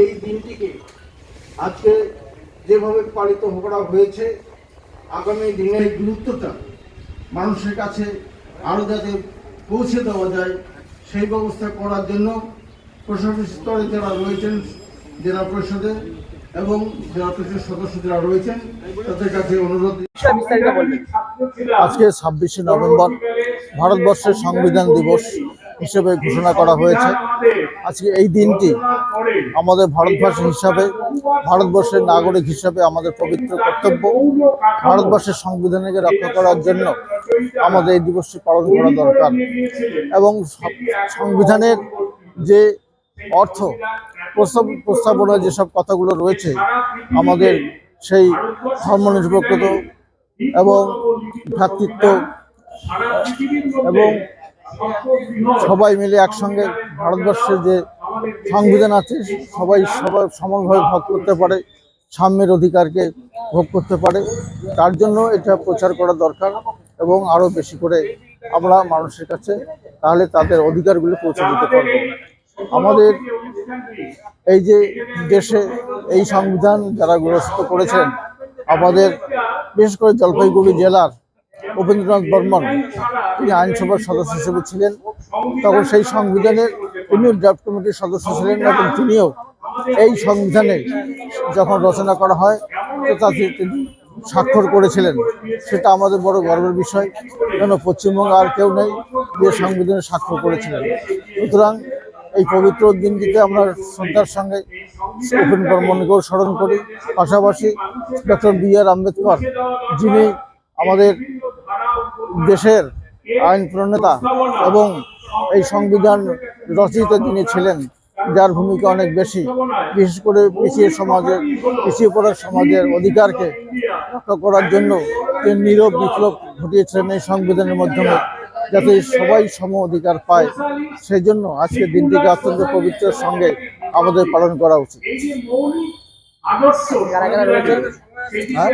এই দিনটিকে আজকে যেভাবে পালিত করা হয়েছে, আগামী দিনের গুরুত্বটা মানুষের কাছে আরও যাতে পৌঁছে দেওয়া যায়, সেই ব্যবস্থা করার জন্য প্রশাসনিক স্তরে যারা রয়েছেন জেলা পরিষদে এবং জেলা পরিষদের সদস্য যারা রয়েছেন, তাদের কাছে অনুরোধ। আজকে ছাব্বিশে নভেম্বর, ভারতবর্ষের সংবিধান দিবস। হিসেবে ঘোষণা করা হয়েছে। আজকে এই দিনটি আমাদের ভারতবাসী হিসাবে, ভারতবর্ষের নাগরিক হিসাবে আমাদের পবিত্র কর্তব্য। ভারতবর্ষের সংবিধানকে রক্ষা করার জন্য আমাদের এই দিবসটি পালন করা দরকার। এবং সংবিধানের যে অর্থ, প্রস্তাব প্রস্তাবনায় যেসব কথাগুলো রয়েছে, আমাদের সেই ধর্মনিরপেক্ষতা এবং ভ্রাতৃত্ব এবং সবাই মিলে একসঙ্গে ভারতবর্ষের যে সংবিধান আছে, সবাই সবাই সমানভাবে ভোগ করতে পারে, সাম্যের অধিকারকে ভোগ করতে পারে। তার জন্য এটা প্রচার করা দরকার এবং আরও বেশি করে আমরা মানুষের কাছে তাহলে তাদের অধিকারগুলো পৌঁছে দিতে পারব। আমাদের এই যে দেশে এই সংবিধান যারা গ্রস্ত করেছেন, আমাদের বিশেষ করে জলপাইগুড়ি জেলার উপেন্দ্রনাথ বর্মন, তিনি আইনসভার সদস্য হিসেবে ছিলেন। তখন সেই সংবিধানের তিনিও ড্রাফট কমিটির সদস্য ছিলেন এবং তিনিও এই সংবিধানে যখন রচনা করা হয়, তো তাতে তিনি স্বাক্ষর করেছিলেন। সেটা আমাদের বড় গর্বের বিষয়, কেন পশ্চিমবঙ্গে আর কেউ নেই যে সংবিধানে স্বাক্ষর করেছিলেন। সুতরাং এই পবিত্র দিনটিতে আমরা শ্রদ্ধার সঙ্গে উপেন বর্মনকেও স্মরণ করি। পাশাপাশি ডক্টর বি আর আম্বেদকর, যিনি আমাদের দেশের আইন প্রণেতা এবং এই সংবিধান রচয়িতা যিনি ছিলেন যার ভূমিকা অনেক বেশি। বিশেষ করে পিছিয়ে সমাজের পিছিয়ে পড়া সমাজের অধিকারকে রক্ষা করার জন্য তিনি নীরব বিপ্লব ঘটিয়েছিলেন এই সংবিধানের মাধ্যমে যাতে সবাই সম অধিকার পায়। সেই জন্য আজকের দিনটিকে অত্যন্ত পবিত্রের সঙ্গে আমাদের পালন করা উচিত। হ্যাঁ?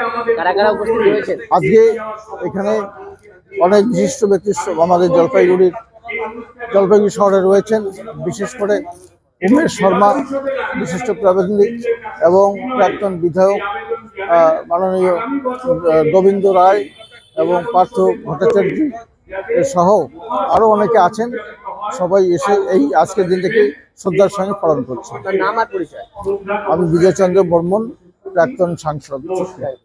আজকে এখানে অনেক বিশিষ্ট ব্যক্তি আমাদের জলপাইগুড়ির জলপাইগুড়ি শহরে রয়েছেন বিশেষ করে উমেশ শর্মা বিশিষ্ট প্রাবন্ধিক এবং প্রাক্তন বিধায়ক মাননীয় গোবিন্দ রায় এবং পার্থ ভট্টাচার্য সহ আরও অনেকে আছেন। সবাই এসে এই আজকের দিন দিনটাকে শ্রদ্ধার সঙ্গে পালন করছে আমি বিজয়চন্দ্র বর্মন প্রাক্তন সাংসদ।